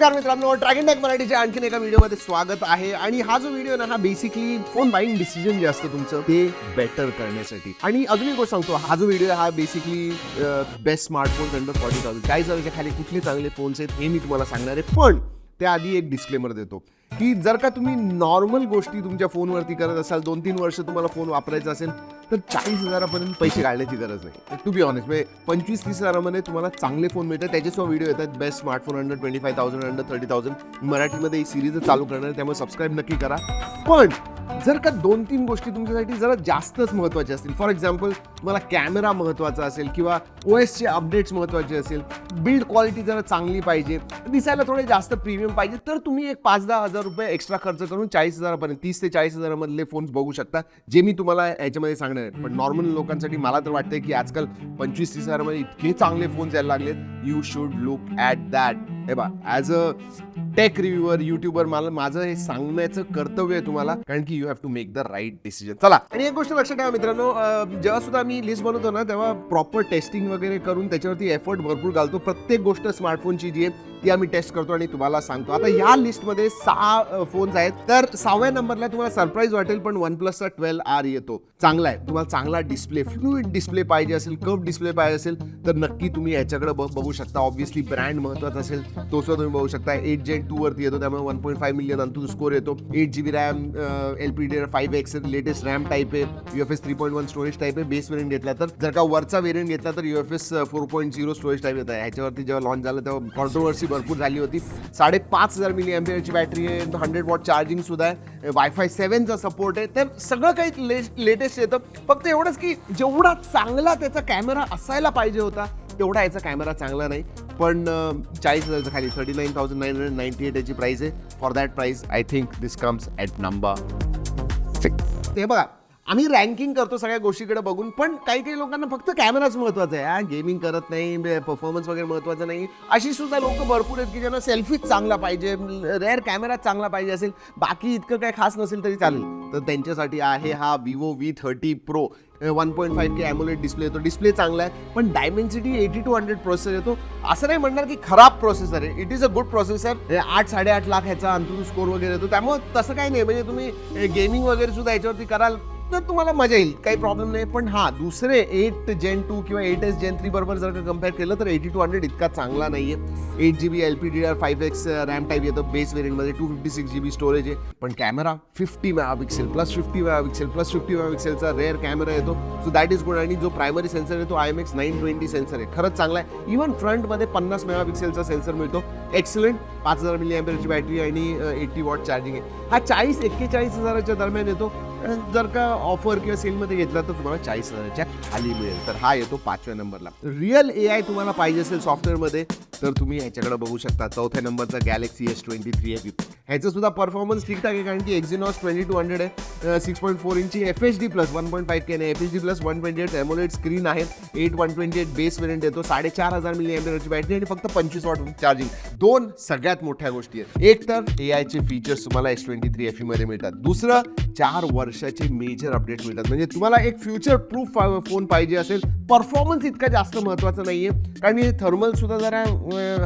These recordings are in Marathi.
नमस्कार मित्रांनो ड्रॅगन टेक मराठीच्या आणखीन एका व्हिडिओमध्ये स्वागत आहे. आणि हा जो व्हिडिओ ना हा बेसिकली फोन बाईंग डिसिजन जे असतं तुमचं ते बेटर करण्यासाठी. आणि अजून एक गोष्ट सांगतो हा जो व्हिडिओ हा basically best smartphone under forty thousand काय हजाराच्या खाली कुठले चांगले फोन्स आहेत हे मी तुम्हाला सांगणार आहे. पण त्याआधी एक डिस्क्लेमर देतो की जर का तुम्ही नॉर्मल गोष्टी तुमच्या फोनवरती करत असाल दोन तीन वर्ष तुम्हाला फोन वापरायचा असेल तर चाळीस हजारापर्यंत पैसे काढण्याची गरज नाही. टू बी ऑनेस्ट म्हणजे पंचवीस तीस हजारामध्ये तुम्हाला चांगले फोन मिळतात त्याच्यासुद्धा व्हिडिओ येतात. Best smartphone under twenty five thousand under thirty thousand मराठीमध्ये ही सिरीज चालू करणार आहे, त्यामुळे सबस्क्राईब नक्की करा. पण जर का दोन तीन गोष्टी तुमच्यासाठी जरा जास्तच महत्त्वाच्या असतील. फॉर एक्झाम्पल मला कॅमेरा महत्त्वाचा असेल किंवा ओ एसचे अपडेट्स महत्त्वाचे असेल. बिल्ड क्वालिटी जरा चांगली पाहिजे. दिसायला थोडे जास्त प्रीमियम पाहिजे. तर तुम्ही एक पाच दहा हजार रुपये एक्स्ट्रा खर्च करून चाळीस हजारापर्यंत तीस ते चाळीस हजारामधले फोन्स बघू शकता जे मी तुम्हाला याच्यामध्ये सांगणार आहे. पण नॉर्मल लोकांसाठी मला तर वाटतं की आजकाल पंचवीस तीस हजारामध्ये इतके चांगले फोन्स यायला लागलेत. You should look at that हे बा as a tech reviewer YouTuber मला माझं हे सांगण्याचं कर्तव्य आहे तुम्हाला कारण की you have to make the right decision चला. आणि एक गोष्ट लक्षात ठेवा मित्रांनो जेव्हा सुद्धा मी लिस्ट बनवतो ना तेव्हा प्रॉपर टेस्टिंग वगैरे करून त्याच्यावरती एफर्ट भरपूर घालतो. प्रत्येक गोष्ट स्मार्टफोनची जी आहे ती आम्ही टेस्ट करतो आणि तुम्हाला सांगतो. आता या लिस्टमध्ये सहा फोन्स आहेत. तर सहाव्या नंबरला तुम्हाला सरप्राईज वाटेल पण वन प्लसचा ट्वेल्व आर येतो. चांगला आहे. तुम्हाला चांगला डिस्प्ले फ्लुईड डिस्प्ले पाहिजे असेल कप डिस्प्ले पाहिजे असेल तर नक्की तुम्ही याच्याकडे बघू शकता. ऑब्व्हियसली ब्रँड महत्त्वाचा असेल तो सुद्धा तुम्ही बघू शकता. एट जेन टू वरती येतो त्यामुळे one point five million AnTuTu score येतो. Eight G B RAM L P D five X latest RAM type आहे. U F S three point one storage type आहे बेस वेरियंट घेतला तर. जर का वरचा वेरियंट घेतला तर U F S four point zero storage type येत आहे. ह्याच्यावरती जेव्हा लॉन्च झालं तेव्हा कॉन्ट्रोवर्सी भरपूर झाली होती. साडेपाच हजार मिली एम्पियरची बॅटरी आहे. हंड्रेड वॉट चार्जिंग सुद्धा आहे. वायफाय सेवनचा सपोर्ट आहे. तर सगळं काही लेटेस्ट येतं. फक्त एवढंच की जेवढा चांगला त्याचा कॅमेरा असायला पाहिजे होता तेवढा याचा कॅमेरा चांगला नाही. पण चाळीस हजारच्या खाली thirty nine thousand nine hundred ninety eight याची प्राईस आहे. For that price I think this comes at number ते बघा आम्ही रँकिंग करतो सगळ्या गोष्टीकडे बघून पण काही काही लोकांना फक्त कॅमेराच महत्त्वाचा आहे हा गेमिंग करत नाही म्हणजे परफॉर्मन्स वगैरे महत्त्वाचा नाही. अशी सुद्धा लोक भरपूर आहेत की ज्यांना सेल्फीच चांगला पाहिजे रेअर कॅमेरा चांगला पाहिजे असेल बाकी इतकं काही खास नसेल तरी चालेल. तर त्यांच्यासाठी आहे हा Vivo V thirty pro one point five K AMOLED display येतो डिस्प्ले चांगला आहे पण Dimensity eighty two hundred processor येतो असं नाही म्हणणार की खराब प्रोसेसर आहे. It is a good processor आठ साडेआठ लाख ह्याचा अंतुर स्कोर वगैरे येतो. त्यामुळे तसं काही नाही. म्हणजे तुम्ही गेमिंग वगैरे सुद्धा याच्यावरती कराल तर तुम्हाला मजा येईल काही प्रॉब्लेम नाही. पण हा दुसरे एट जेन टू किंवा एट एस जेन थ्री बरोबर जर का कंपेअर केलं तर एटी टू हंड्रेड इतका चांगला नाही आहे eight G B L P D R five X RAM type येतं base वेरियंटमध्ये two fifty six G B storage आहे. पण camera fifty mega pixel plus fifty mega pixel plus fifty mega पिक्सेलचा rear camera येतो. सो दॅट इज गुड आणि जो प्रायमरी सेन्सर आहे तो I M X nine twenty sensor आहे. खरंच चांगला आहे. इव्हन फ्रंटमध्ये पन्नास मेगा पिक्सेलचा सेन्सर मिळतो. एक्सलंट पाच हजार मिली एम्पियरची बॅटरी आणि एटी वॉट चार्जिंग आहे. हा चाळीस एक्केचाळीस हजाराच्या दरम्यान येतो. जर का ऑफर किंवा सेलमध्ये घेतला तर तुम्हाला चाळीस हजाराच्या खाली मिळेल. तर हा येतो पाचव्या नंबरला रिअल ए आय तुम्हाला पाहिजे असेल सॉफ्टवेअरमध्ये तर तुम्ही ह्याच्याकडे बघू शकता. चौथ्या number Galaxy S twenty three आहे ह्याचं सुद्धा परफॉर्मन्स ठीकठाक आहे कारण की एक्झिनॉस ट्वेंटी टू हंड्रेड आहे सिक्स पॉईंट फोर इंची F H D plus one point five K F H D plus one twenty eight AMOLED screen आहे. Eight one twenty eight base variant येतो. साडेचार हजार मिली एमएची बॅटरी आणि फक्त पंचवीस वॉट चार्जिंग दोन सगळ्यात मोठ्या गोष्टी आहेत. एक तर ए आयचे फीचर्स तुम्हाला एस ट्वेंटी थ्री एफमध्ये मिळतात. दुसरं चार वर्षाचे मेजर अपडेट मिळतात. म्हणजे तुम्हाला एक फ्युचर प्रूफ फोन पाहिजे असेल परफॉर्मन्स इतका जास्त महत्त्वाचा नाहीये. कारण हे थर्मल सुद्धा जरा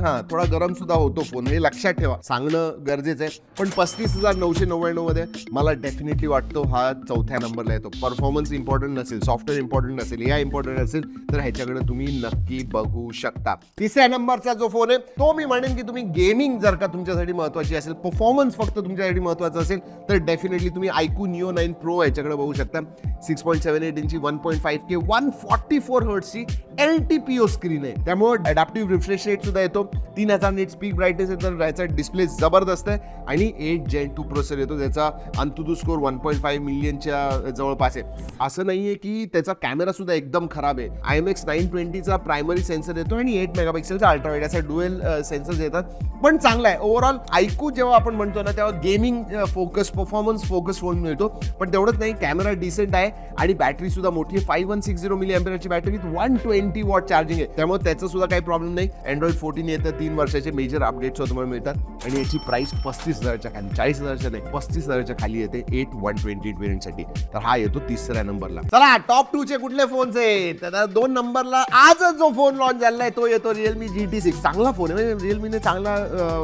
हा थोडा गरम सुद्धा होतो फोन हे लक्षात ठेवा. सांगणं गरजेचं आहे. पण पस्तीस हजार नऊशे नव्याण्णवमध्ये मला डेफिनेटली वाटतो हा चौथ्या नंबरला येतो. परफॉर्मन्स इम्पॉर्टंट नसेल सॉफ्टवेअर इम्पॉर्टंट नसेल या इम्पॉर्टंट असेल तर ह्याच्याकडे तुम्ही नक्की बघू शकता. तिसऱ्या नंबरचा जो फोन आहे तो मी म्हणेन की तुम्ही गेमिंग जर का तुमच्यासाठी महत्वाची असेल परफॉर्मन्स फक्त तुमच्यासाठी महत्वाचं असेल तर डेफिनेटली तुम्ही आयकू निओ नाईन प्रो याच्याकडे बघू शकता. सिक्स पॉईंट सेव्हन एट इंची one point five K one forty four four हर्टची L T P O screen आहे. त्यामुळे अडॅप्टिव्ह रिफ्रेश रेट सुद्धा येतो. तीन हजार नेट स्पीक ब्राईटनेस येतो तर याचा डिस्प्ले जबरदस्त आहे. आणि एट जेन टू प्रोसेसर येतो त्याचा AnTuTu score one point five मिलियनच्या जवळपास आहे. असं नाही आहे की त्याचा कॅमेरा सुद्धा एकदम खराब आहे. आय एम एक्स नाईन ट्वेंटीचा प्रायमरी सेन्सर येतो आणि एट मेगापिक्सेलचा अल्ट्रावाईड असा डुएल सेन्सर्स येतात. पण चांगला आहे. ओव्हरऑल ऐकू जेव्हा आपण म्हणतो ना तेव्हा gaming focus performance focus phone मिळतो. पण तेवढंच नाही कॅमेरा डिसेंट आहे. आणि बॅटरी सुद्धा मोठी आहे. Five one six zero milli एम्पियरची battery with one twenty watt charging आहे. त्यामुळे त्याचं सुद्धा काही प्रॉब्लेम नाही. अँड्रॉइड फोर्टीन येतं तीन वर्षाचे मेजर अपडेट्स तुम्हाला मिळतात. आणि याची प्राइस पस्तीस हजारच्या खाली चाळीस हजारच्या नाही पस्तीस हजारच्या खाली येते एट वन ट्वेंटी एटसाठी तर हा येतो तिसऱ्या नंबरला चला टॉप टू चे कुठले फोन्स आहेत? तर दोन नंबरला आजच जो फोन लॉन्च झालाय तो येतो रिअलमी जी टी सिक्स चांगला फोन आहे म्हणजे रिअलमीने चांगला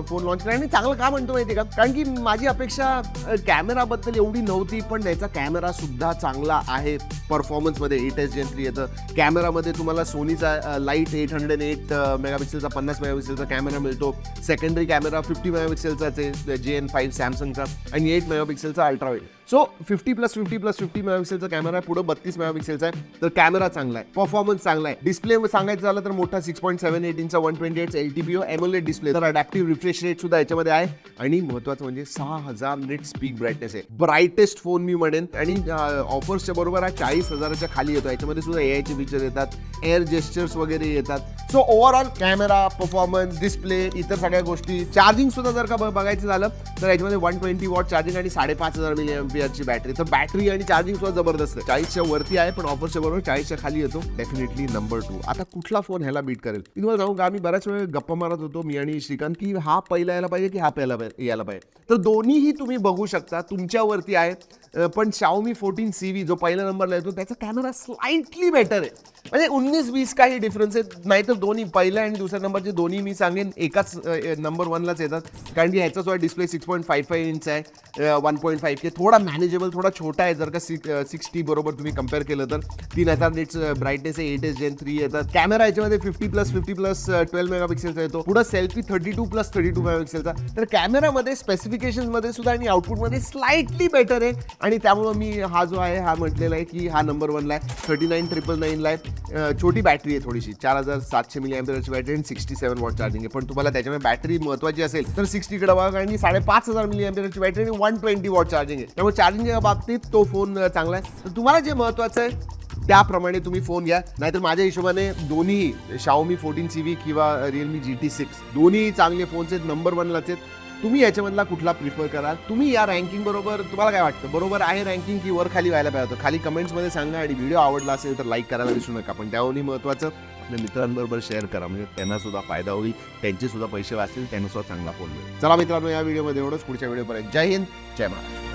फोन लॉन्च केला. आणि चांगलं का म्हणतो माहिती का? कारण की माझी अपेक्षा कॅमेराबद्दल एवढी नव्हती पण त्याचा कॅमेरा सुद्धा चांगला आहे. परफॉर्मन्समध्ये एट एस जेन थ्री येतं. कॅमेरामध्ये तुम्हाला सोनीचा लाइट एट हंड्रेड एट मेगापिक्सेलचा पन्नास मेगापिक्सेलचा कॅमेरा मिळतो. सेकंडरी कॅमेरा फिफ्टी मेगापिक्सेलचा आहे जे एन फाईव्ह सॅमसंगचा आणि eight मेगापिक्सेलचा ultrawide so fifty plus fifty plus fifty मेगापिक्सेलचा camera आहे पुढे बत्तीस मेगापिक्सेलचा आहे. तर कॅमेरा चांगला आहे परफॉर्मन्स चांगला आहे. डिस्प्ले सांगायचं झालं तर मोठा six point seven एटीनचा one twenty eight L T P O AMOLED display तर अडॅप्टिव्ह रिफ्रेश रेट सुद्धा याच्यामध्ये आहे. आणि महत्वाचं म्हणजे सहा हजार नेट स्पीक ब्राईटनेस आहे. ब्राईटेस्ट फोन मी म्हणेन. आणि ऑफर्सच्या बरोबर हा चाळीस हजाराच्या खाली येतो. याच्यामध्ये सुद्धा ए फीचर येतात. एअर जेस्चर्स वगैरे येतात. So overall camera performance display इतर सगळ्या गोष्टी. चार्जिंग सुद्धा जर का बघायचं झालं तर याच्यामध्ये वन ट्वेंटी वॉट चार्जिंग आणि साडेपाच हजार मिली एमपीआरची बॅटरी तर बॅटरी आणि चार्जिंग सुद्धा जबरदस्त आहे. चाळीसच्या वरती आहे पण ऑफरच्या बरोबर चाळीसच्या खाली येतो. डेफिनेटली नंबर टू आता कुठला फोन ह्याला बीट करेल? मी तुम्हाला सांगू का आम्ही बऱ्याच वेळ गप्पा मारत होतो मी आणि श्रीकांत की हा पहिला यायला पाहिजे की हा पहिला यायला पाहिजे? तर दोन्हीही तुम्ही बघू शकता. तुमच्यावरती आहे. पण शाओमी फोर्टीन सी व्ही जो पहिला नंबरला येतो त्याचा कॅमेरा स्लाइटली बेटर आहे. म्हणजे उन्नीस वीस काही डिफरन्स आहेत. नाहीतर दोन्ही पहिल्या आणि दुसऱ्या नंबरचे दोन्ही मी सांगेन. एकाच नंबर वनलाच येतात. कारण की ह्याचा सुद्धा display six point five five inch आहे. वन पॉईंट फाईव्ह के थोडा मॅनेजेबल थोडा छोटा आहे. जर का सिक्स सिक्स टी बरोबर तुम्ही कंपेअर केलं तर. तीन हजार नेट्स ब्राईटनेस आहे एट एस जेन थ्री येतात. कॅमेरा याच्यामध्ये fifty plus fifty plus twelve मेगापिक्सेलचा येतो पुढं selfie thirty two plus thirty two मेगापिक्सेलचा तर कॅमेरामध्ये स्पेसिफिकेशनमध्ये सुद्धा आणि आउटपुटमध्ये स्लाइटली बेटर आहे. आणि त्यामुळं मी हा जो आहे हा म्हटलेला आहे की हा नंबर वनला आहे. थर्टी नाईन ट्रिपल नाईनला आहे. छोटी बॅटरी आहे थोडीशी. चार हजार सातशे मिली एमपीची बॅटरी आणि सिक्स्टी सेवन वॉट चार्जिंग आहे. पण तुम्हाला त्याच्यामध्ये बॅटरी महत्वाची असेल तर सिक्स्टीकडे बघा आणि साडेपाच हजार मिली एमपीची बॅटरी आणि वन ट्वेंटी वॉट चार्जिंग आहे. त्यामुळे चार्जिंगच्या बाबतीत तो फोन चांगला आहे. तर तुम्हाला जे महत्वाचं आहे त्याप्रमाणे तुम्ही फोन घ्या. नाहीतर माझ्या हिशोबाने दोन्ही शाओमी फोर्टीन सी व्ही किंवा रिअलमी जी टी सिक्स दोन्ही चांगले फोन्स आहेत नंबर वनलाच आहेत. तुम्ही याच्यामधला कुठला प्रिफर कराल? तुम्ही या रँकिंग बरोबर तुम्हाला काय वाटतं? बरोबर आहे रँकिंग की वर खाली व्हायला पाहिजे होतं? खाली कमेंट्समध्ये सांगा आणि व्हिडिओ आवडला असेल तर लाईक करायला विसरू नका. पण त्याहूनही महत्त्वाचं आपल्या मित्रांबरोबर शेअर करा. म्हणजे त्यांना सुद्धा फायदा होईल त्यांचे सुद्धा पैसे वाचतील त्यांना सुद्धा चांगला फोन मिळेल. चला मित्रांनो या व्हिडिओमध्ये एवढंच. पुढच्या व्हिडिओपर्यंत जय हिंद जय महाराष्ट्र.